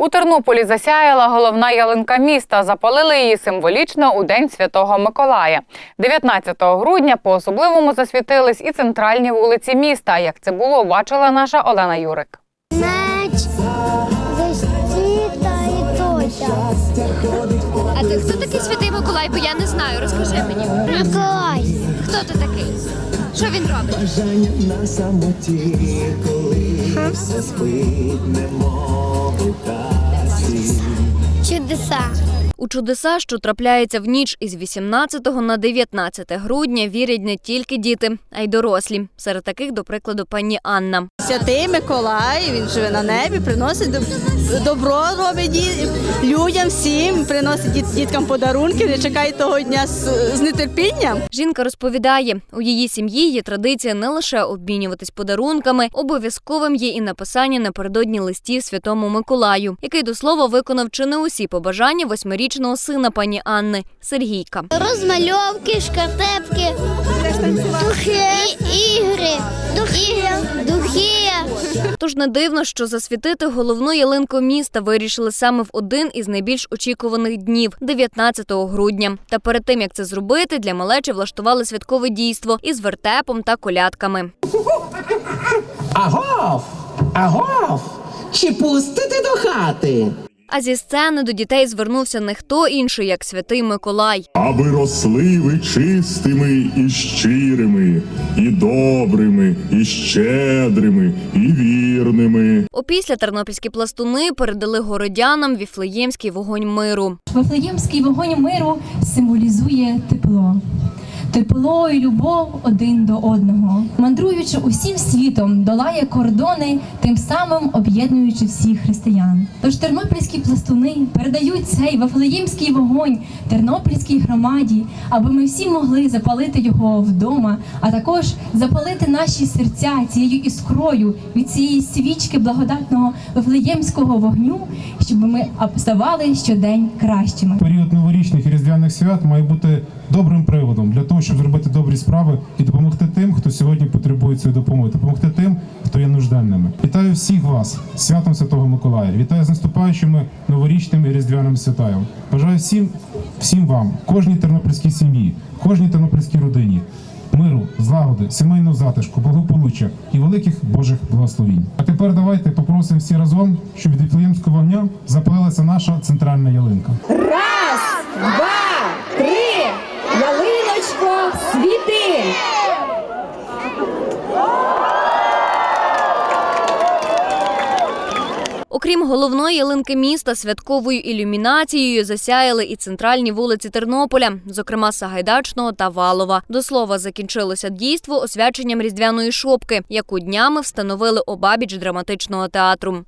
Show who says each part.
Speaker 1: У Тернополі засяяла головна ялинка міста. Запалили її символічно у День Святого Миколая. 19 грудня по-особливому засвітились і центральні вулиці міста. Як це було, бачила наша Олена Юрик.
Speaker 2: Меч.
Speaker 3: А ти хто такий святий Миколай? Бо я не знаю. Розкажи мені.
Speaker 2: Миколай.
Speaker 3: Хто ти такий? Що він робить?
Speaker 4: Бажання на самоті, коли все спить, немов.
Speaker 2: Чудеса.
Speaker 5: У чудеса, що трапляються в ніч із 18 на 19 грудня, вірять не тільки діти, а й дорослі. Серед таких, до прикладу, пані Анна.
Speaker 6: Святий Миколай, він живе на небі, приносить доб- добро робить людям всім, приносить діт- діткам подарунки, не чекає того дня з, з нетерпінням.
Speaker 5: Жінка розповідає, у її сім'ї є традиція не лише обмінюватись подарунками, обов'язковим є і написання напередодні листів святому Миколаю, який до слова виконав чи не усі побажання восьмирічного сина пані Анни Сергійка.
Speaker 2: Розмальовки, шкартепки, духи, ігри, духи, духи.
Speaker 5: Тож не дивно, що засвітити головну ялинку міста вирішили саме в один із найбільш очікуваних днів 19 грудня. Та перед тим як це зробити, для малечі влаштували святкове дійство із вертепом та колядками.
Speaker 7: Агов! Агов! Чи пустите до хати?
Speaker 5: А зі сцени до дітей звернувся не хто інший, як святий Миколай.
Speaker 8: аби росли ви чистими і щирими, і добрими, і щедрими, і вірними.
Speaker 5: Опісля тернопільські пластуни передали городянам віфлеємський вогонь миру.
Speaker 9: Вифлеємський вогонь миру символізує тепло. Тепло і любов один до одного, мандруючи усім світом, долає кордони, тим самим об'єднуючи всіх християн. Тож тернопільські пластуни передають цей вифлеємський вогонь тернопільській громаді, аби ми всі могли запалити його вдома, а також запалити наші серця цією іскрою від цієї свічки благодатного вифлеємського вогню, щоб ми ставали щодень кращими.
Speaker 10: Період новорічних і різдвяних свят має бути добрим приводом для того, щоб зробити добрі справи і допомогти тим, хто сьогодні потребує цієї допомоги, допомогти тим, хто є нужденними. Вітаю всіх вас святом Святого Миколая. Вітаю з наступаючими новорічними і різдвяними святами. Бажаю всім, всім вам, кожній тернопільській сім'ї, кожній тернопільській родині. Миру, злагоди, сімейного затишку, благополуччя і великих Божих благословінь. А тепер давайте попросимо всі разом, щоб від Віфлеємського вогня запалилася наша центральна ялинка.
Speaker 9: Ялиночко,
Speaker 5: Окрім головної ялинки міста, святковою ілюмінацією засяяли і центральні вулиці Тернополя, зокрема Сагайдачного та Валова. До слова, закінчилося дійство освяченням різдвяної шопки, яку днями встановили обабіч драматичного театру.